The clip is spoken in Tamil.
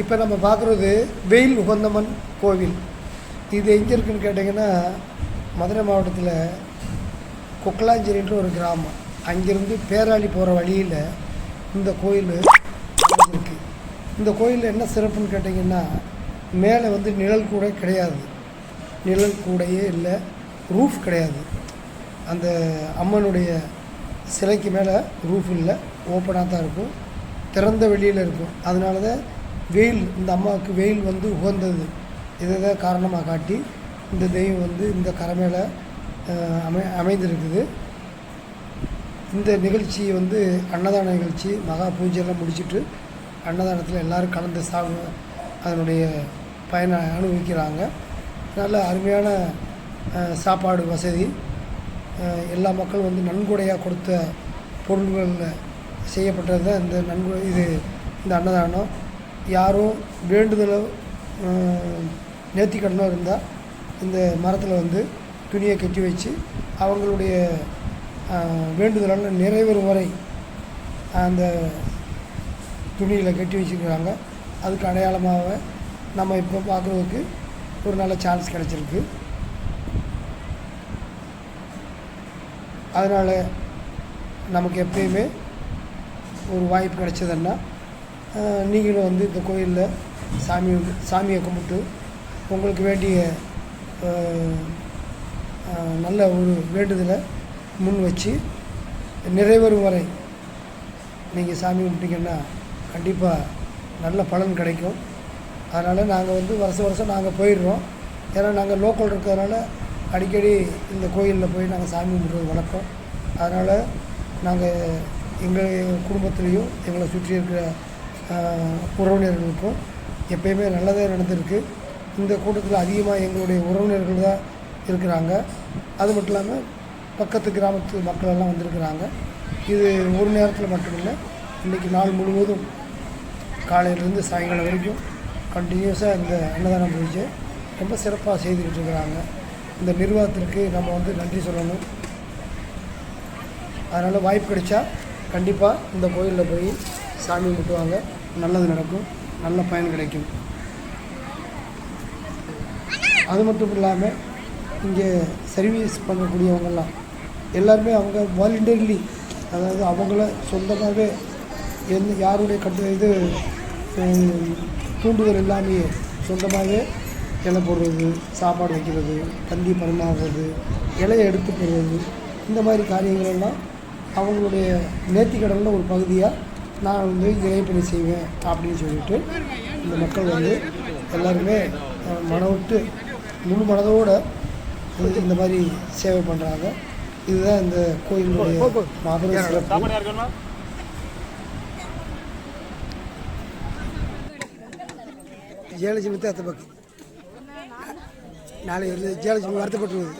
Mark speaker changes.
Speaker 1: இப்போ நம்ம பார்க்குறது வெயில் உகந்தம்மன் கோவில். இது எங்கே இருக்குன்னு கேட்டிங்கன்னா மதுரை மாவட்டத்தில் கொக்கலாஞ்சேரின்ற ஒரு கிராமம். அங்கேருந்து பேராளி போகிற வழியில் இந்த கோயில் இருக்குது இந்த கோயிலில் என்ன சிறப்புன்னு கேட்டிங்கன்னா மேலே வந்து நிழல் கூட கிடையாது. நிழல் கூடையே இல்லை ரூஃப் கிடையாது. அந்த அம்மனுடைய சிலைக்கு மேலே ரூஃப் இல்லை ஓப்பனாக தான் இருக்கும். திறந்த வெளியில் இருக்கும். அதனால தான் வெயில் இந்த அம்மாவுக்கு வெயில் வந்து உகந்தது. இதை தான் காரணமாக காட்டி இந்த தெய்வம் வந்து இந்த கரை மேலே அமை அமைந்திருக்குது. இந்த நிகழ்ச்சி வந்து அன்னதான நிகழ்ச்சி மகா பூஜையெல்லாம் முடிச்சிட்டு அன்னதானத்தில் எல்லோரும் கலந்து சாப்பிட அதனுடைய பயனை அனுபவிக்கிறாங்க. நல்ல அருமையான சாப்பாடு வசதி. எல்லா மக்களும் வந்து நன்கொடையாக கொடுத்த பொருள்களில் செய்யப்பட்டது தான் இந்த நன்கொடை இது இந்த அன்னதானம். யாரும் வேண்டுதலோ நேர்த்திக்கடனோ இருந்தால் இந்த மரத்தில் வந்து துணியை கட்டி வச்சு அவங்களுடைய வேண்டுதலான நிறைவேறும் வரை அந்த துணியில் கட்டி வச்சுருக்கிறாங்க. அதுக்கு அடையாளமாக நம்ம இப்போ பார்க்குறதுக்கு ஒரு நல்ல சான்ஸ் கிடச்சிருக்கு. அதனால் நமக்கு எப்பயுமே ஒரு வாய்ப்பு கிடைச்சதுன்னா நீங்களும் வந்து இந்த கோயிலில் சாமி சாமியை கும்பிட்டு உங்களுக்கு வேண்டிய நல்ல ஒரு வேண்டுதலை முன் வச்சு நிறைவேறும் வரை நீங்கள் சாமி கும்பிட்டீங்கன்னா கண்டிப்பாக நல்ல பலன் கிடைக்கும். அதனால் நாங்கள் வந்து வருஷம் வருஷம் நாங்கள் போயிடுறோம். ஏன்னா நாங்கள் லோக்கல் இருக்கிறதுனால அடிக்கடி இந்த கோயிலில் போய் நாங்கள் சாமி கும்பிட்றது வழக்கம். அதனால் நாங்கள் எங்கள் குடும்பத்துலேயும் எங்களை சுற்றி இருக்கிற உறவினர்களுக்கும் எப்பயுமே நல்லதே நடந்திருக்கு. இந்த கூட்டத்தில் அதிகமாக எங்களுடைய உறவினர்கள் தான் இருக்கிறாங்க. அது மட்டும் இல்லாமல் பக்கத்து கிராமத்து மக்களெல்லாம் வந்திருக்கிறாங்க. இது ஒரு நேரத்தில் மட்டுமில்லை இன்றைக்கி நாள் முழுவதும் காலையிலேருந்து சாயங்காலம் வரைக்கும் கண்டினியூஸாக இந்த அன்னதானம் பூஜை ரொம்ப சிறப்பாக செய்துக்கிட்டு இருக்கிறாங்க. இந்த நிர்வாகத்திற்கு நம்ம வந்து நன்றி சொல்லணும். அதனால் வாய்ப்பு கிடைச்சா கண்டிப்பாக இந்த கோயிலில் போய் சாமி கும்பிட்டுவாங்க நல்லது நடக்கும். நல்ல பயன் கிடைக்கும். அது மட்டும் இல்லாமல் இங்கே சர்வீஸ் பண்ணக்கூடியவங்கெல்லாம் எல்லாருமே அவங்க வாலண்டியர்லி அதாவது அவங்கள சொந்தமாகவே எந்த யாருடைய கட்டு இது தூண்டுதல் இல்லாமையே சொந்தமாகவே இலை போடுறது சாப்பாடு வைக்கிறது தண்ணி பரிமாறுறது இலையை எடுத்து போடுறது இந்த மாதிரி காரியங்களெல்லாம் அவங்களுடைய நேர்த்திக்கடலில் ஒரு பகுதியாக நான் வந்து இறைப்பணி செய்வேன் அப்படின்னு சொல்லிட்டு இந்த மக்கள் வந்து எல்லாருமே அஹ், மனம் விட்டு முழு மனதோடு இந்த மாதிரி சேவை பண்ணுறாங்க இதுதான் இந்த கோயிலுடைய மாபெரும் சிறப்பு. ஜெயலட்சுமி தான் பக்கம் நாளை ஜெயலட்சுமி வருத்தப்பட்டுருவது